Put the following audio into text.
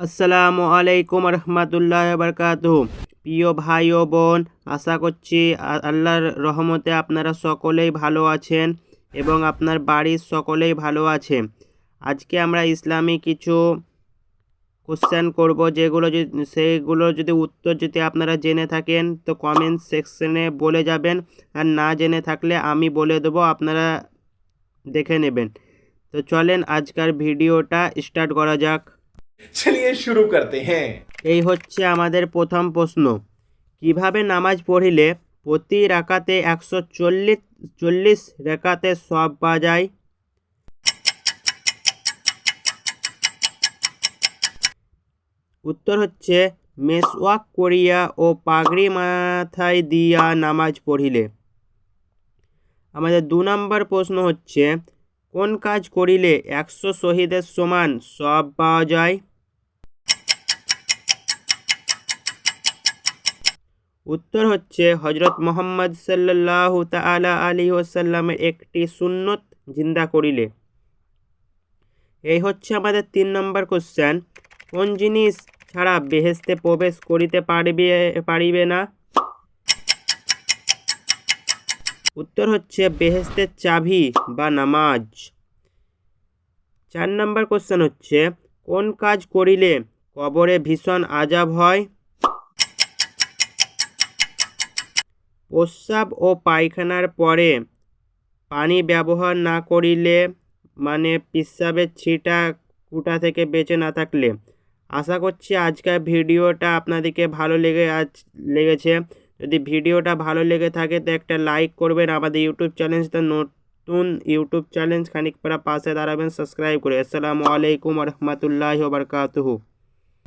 আসসালামু আলাইকুম রহমতুল্লাহ বরকাত প্রিয় ভাই ও বোন, আশা করছি আল্লাহর রহমতে আপনারা সকলেই ভালো আছেন এবং আপনার বাড়ির সকলেই ভালো আছে। আজকে আমরা ইসলামী কিছু কোশ্চেন করব যেগুলো যদি সেইগুলোর যদি উত্তর যদি আপনারা জেনে থাকেন, তো কমেন্ট সেকশনে বলে যাবেন। আর না জেনে থাকলে আমি বলে দেবো, আপনারা দেখে নেবেন। তো চলেন আজকের ভিডিওটা স্টার্ট করা যাক। চলিয়ে শুরু করতে হ্যাঁ এই হচ্ছে আমাদের প্রথম প্রশ্ন। কীভাবে নামাজ পড়িলে প্রতি রাকাতে একশো চল্লিশ চল্লিশ রেখাতে সব পাওয়া যায়? উত্তর হচ্ছে, মেসওয়াক করিয়া ও পাগড়ি মাথায় দিয়া নামাজ পড়িলে। আমাদের দু নম্বর প্রশ্ন হচ্ছে কোন কাজ করিলে একশো শহীদের সমান সব পাওয়া যায়? উত্তর হচ্ছে হজরত মোহাম্মদ সাল্লাহ তালা আলী ওসাল্লামের একটি সুন্নত জিন্দা করিলে। এই হচ্ছে আমাদের তিন নম্বর কোশ্চেন কোন জিনিস ছাড়া বেহেস্তে প্রবেশ করিতে পারবে, পারিবে না? উত্তর হচ্ছে বেহেস্তের চাবি বা নামাজ। চার নম্বর কোশ্চেন হচ্ছে, কোন কাজ করিলে কবরে ভীষণ আজাব হয়? প্রস্রাব ও পায়খানার পরে পানি ব্যবহার না করিলে মানে পেশাবের ছিটা কুটা থেকে বেঁচে না থাকলে। আশা করছি আজকের ভিডিওটা আপনাদেরকে ভালো লেগে আজ লেগেছে। যদি ভিডিওটা ভালো লেগে থাকে, তো একটা লাইক করবেন। আমাদের ইউটিউব চ্যানেলটা নতুন ইউটিউব চ্যানেল খানিক পরে পাশে দাঁড়াবেন। সাবস্ক্রাইব করে। আসসালামু আলাইকুম রহমতুল্লাহ বারকাতুহু।